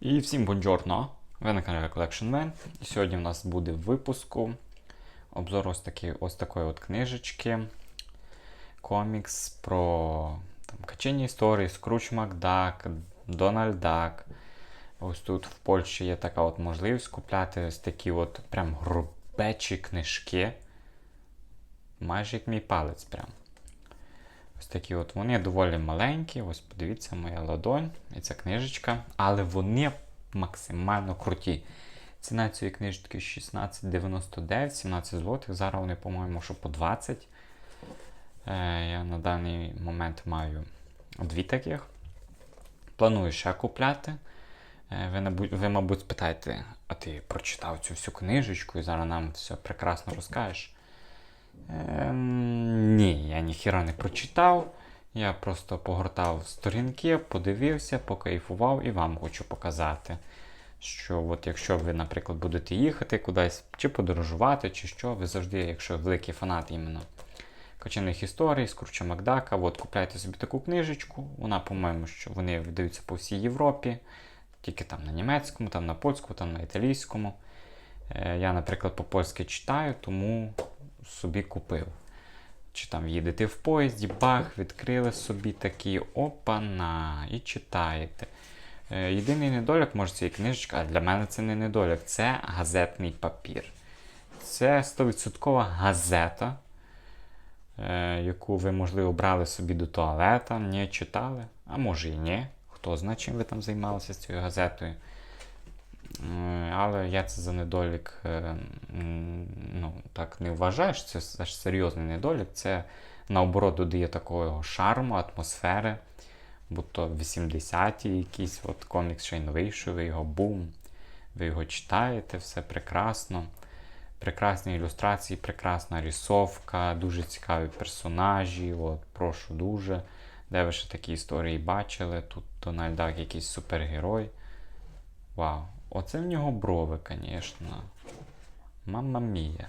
І всім бонджорно! Ви на каналі Collection Man. І сьогодні в нас буде в випуску обзор ось, такі, ось такої от книжечки. Комікс про там, качені історії, Скруч Макдак, Дональд Дак. Ось тут в Польщі є така от можливість купляти ось такі от прям грубечі книжки. Майже як мій палець прям. Такі от вони доволі маленькі. Ось подивіться, моя ладонь і ця книжечка. Але вони максимально круті. Ціна цієї книжечки 16,99, 17 злотих. Зараз вони, по-моєму, що по 20. Е, я на даний момент маю дві таких. Планую ще купляти. Е, ви, ви, мабуть, спитаєте, а ти прочитав цю всю книжечку і зараз нам все прекрасно розкажеш. Ем, ні, я ніхіра не прочитав. Я просто погортав сторінки, подивився, покайфував і вам хочу показати. Що от якщо ви, наприклад, будете їхати кудись, чи подорожувати, чи що, ви завжди, якщо великий фанат іменно качаних історій, Скруча Макдака, от купляйте собі таку книжечку. Вона, по-моєму, що вони видаються по всій Європі, тільки там на німецькому, там на польському, там на італійському. Е, Я, наприклад, по-польськи читаю, тому собі купив. Чи там їдете в поїзді, бах, відкрили собі такі опана і читаєте. Е, Єдиний недолік, може, цієї книжечки, а для мене це не недолік, це газетний папір. Це 100% газета, е, яку ви, можливо, брали собі до туалета, не читали, а може і ні. Хто знає, чим ви там займалися з цією газетою. Е, Але я це за недолік так не вважаю, що це аж серйозний недолік. Це наоборот додає такого шарму, атмосфери. Будь-то 80-ті якийсь от комікс не вийшов, ви його бум. Ви його читаєте, все прекрасно. Прекрасні ілюстрації, прекрасна рисовка, дуже цікаві персонажі. От, прошу дуже. Де ви ще такі історії бачили? Тут Дональд якийсь супергерой. Вау. Оце в нього брови, звісно. Мамма мія.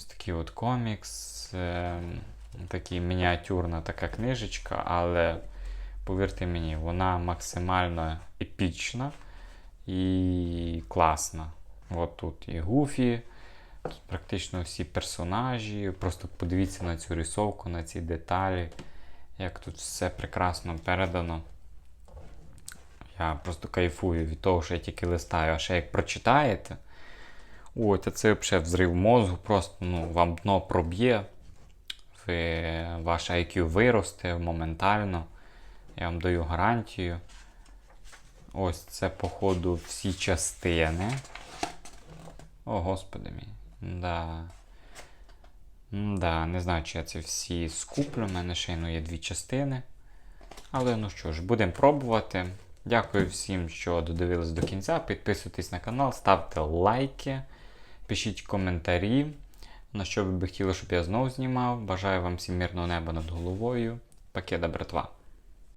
Ось такий от комікс. Е, такий мініатюрна така книжечка, але повірте мені, вона максимально епічна і класна. От тут і Гуфі, тут практично всі персонажі. Просто подивіться на цю рисовку, на ці деталі, як тут все прекрасно передано. Я просто кайфую від того, що я тільки листаю. А ще як прочитаєте, ой, то це взагалі взрив мозку, просто ну, вам дно проб'є, ваш IQ виросте моментально. Я вам даю гарантію. Ось це, походу, всі частини. О, господи мій. Да. Да, не знаю, чи я це всі скуплю. У мене ще ну, є дві частини. Але ну що ж, будемо пробувати. Дякую всім, що додивились до кінця. Підписуйтесь на канал, ставте лайки, пишіть коментарі, на що ви би хотіли, щоб я знову знімав. Бажаю вам всім мирного неба над головою. Пакеда, братва!